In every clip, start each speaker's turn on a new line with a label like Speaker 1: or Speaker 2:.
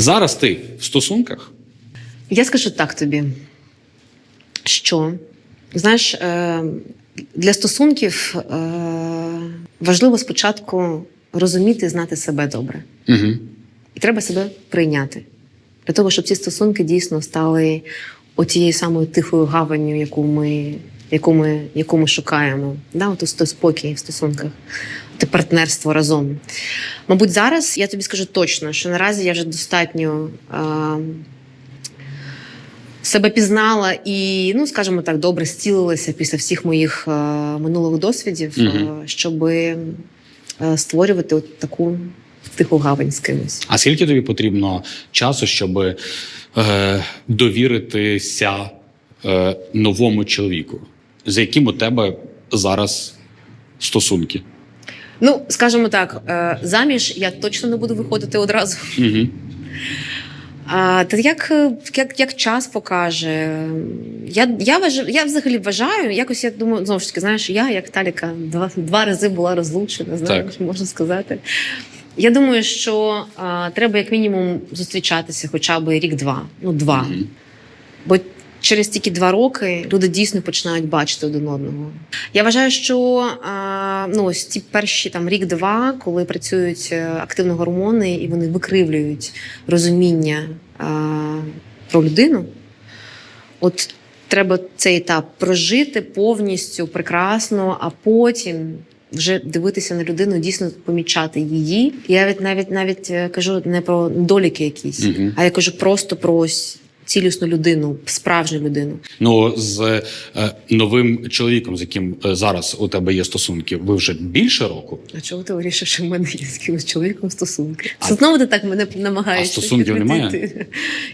Speaker 1: Зараз ти в стосунках?
Speaker 2: Я скажу так тобі, що знаєш, е, для стосунків е, важливо спочатку розуміти і знати себе добре.
Speaker 1: Угу.
Speaker 2: І треба себе прийняти. Для того, щоб ці стосунки дійсно стали отією самою тихою гаванню, яку ми, яку ми, яку ми шукаємо. Да? От той спокій в стосунках, те партнерство разом. Мабуть, зараз я тобі скажу точно, що наразі я вже достатньо. Е, себе пізнала і, ну скажімо так, добре зцілилася після всіх моїх е, минулих досвідів,
Speaker 1: Мгм.
Speaker 2: е, щоб е, створювати от таку тиху гавань з кимось.
Speaker 1: А скільки тобі потрібно часу, щоб е, довіритися е, новому чоловіку, з яким у тебе зараз стосунки?
Speaker 2: Ну, скажімо так, е, заміж я точно не буду виходити одразу.
Speaker 1: Угу.
Speaker 2: А, та як, е, як, як час покаже, я, я, вважаю, я взагалі вважаю, якось я думаю, знову ж таки, знаєш, я, як Таліка, два, два рази була розлучена, знаєш, можна сказати. Я думаю, що а, треба як мінімум зустрічатися хоча б рік-два. Ну, два.
Speaker 1: Мгм.
Speaker 2: Бо через тільки два роки люди дійсно починають бачити один одного. Я вважаю, що а, ну, ось ці перші там рік-два, коли працюють е, активно гормони і вони викривлюють розуміння а, про людину, от треба цей етап прожити повністю прекрасно, а потім. Вже дивитися на людину, дійсно помічати її. Я навіть навіть навіть е, кажу не про недоліки якісь,
Speaker 1: Мгм.
Speaker 2: а я кажу просто про ось цілісну людину, справжню людину.
Speaker 1: Ну, з е, новим чоловіком, з яким е, зараз у тебе є стосунки, ви вже більше року,
Speaker 2: А чого ти вирішив, що в мене є з кимось чоловіком стосунки?
Speaker 1: А-
Speaker 2: Це знову ти так мене намагаєшся.
Speaker 1: А стосунків немає?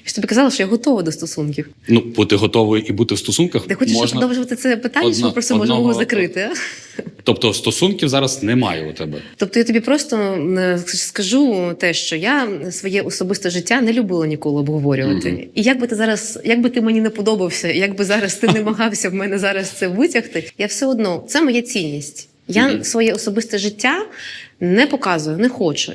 Speaker 2: Я ж тобі казала, що я готова до стосунків.
Speaker 1: ну бути готовий і бути в стосунках
Speaker 2: Ти хочеш
Speaker 1: можна.
Speaker 2: продовжувати це питання,
Speaker 1: одно-
Speaker 2: ми просто можемо його закрити? А?
Speaker 1: Тобто стосунків зараз немає у тебе.
Speaker 2: Тобто я тобі просто е, скажу те, що я своє особисте життя не любила ніколи обговорювати.
Speaker 1: Угу.
Speaker 2: І як би ти зараз, як би ти мені не подобався, як би зараз ти не намагався в мене зараз це витягти, я все одно це моя цінність. Я
Speaker 1: угу.
Speaker 2: своє особисте життя не показую, не хочу.